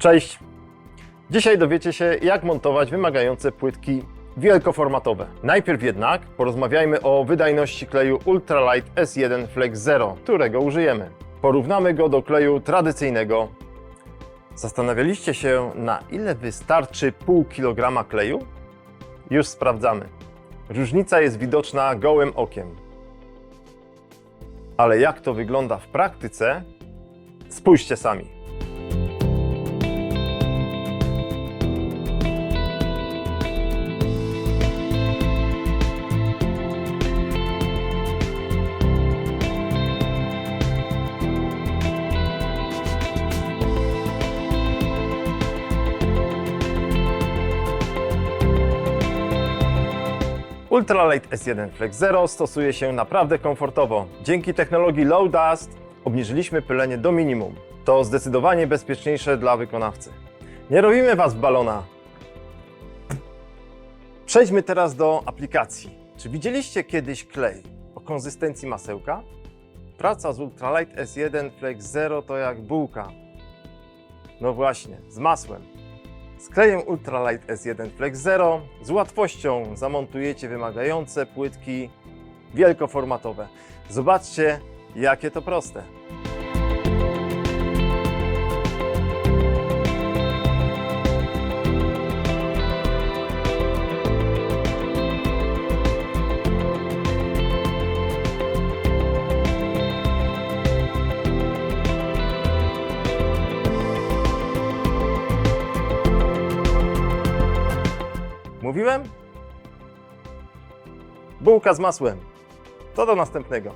Cześć! Dzisiaj dowiecie się, jak montować wymagające płytki wielkoformatowe. Najpierw jednak porozmawiajmy o wydajności kleju Ultralight S1 Flex Zero, którego użyjemy. Porównamy go do kleju tradycyjnego. Zastanawialiście się, na ile wystarczy pół kilograma kleju? Już sprawdzamy. Różnica jest widoczna gołym okiem. Ale jak to wygląda w praktyce? Spójrzcie sami. Ultralight S1 Flex Zero stosuje się naprawdę komfortowo. Dzięki technologii Low Dust obniżyliśmy pylenie do minimum. To zdecydowanie bezpieczniejsze dla wykonawcy. Nie robimy Was w balona. Przejdźmy teraz do aplikacji. Czy widzieliście kiedyś klej o konsystencji masełka? Praca z Ultralight S1 Flex Zero to jak bułka. No właśnie, z masłem. Z klejem Ultralight S1 Flex Zero z łatwością zamontujecie wymagające płytki wielkoformatowe. Zobaczcie, jakie to proste. Mówiłem? Bułka z masłem. To do następnego.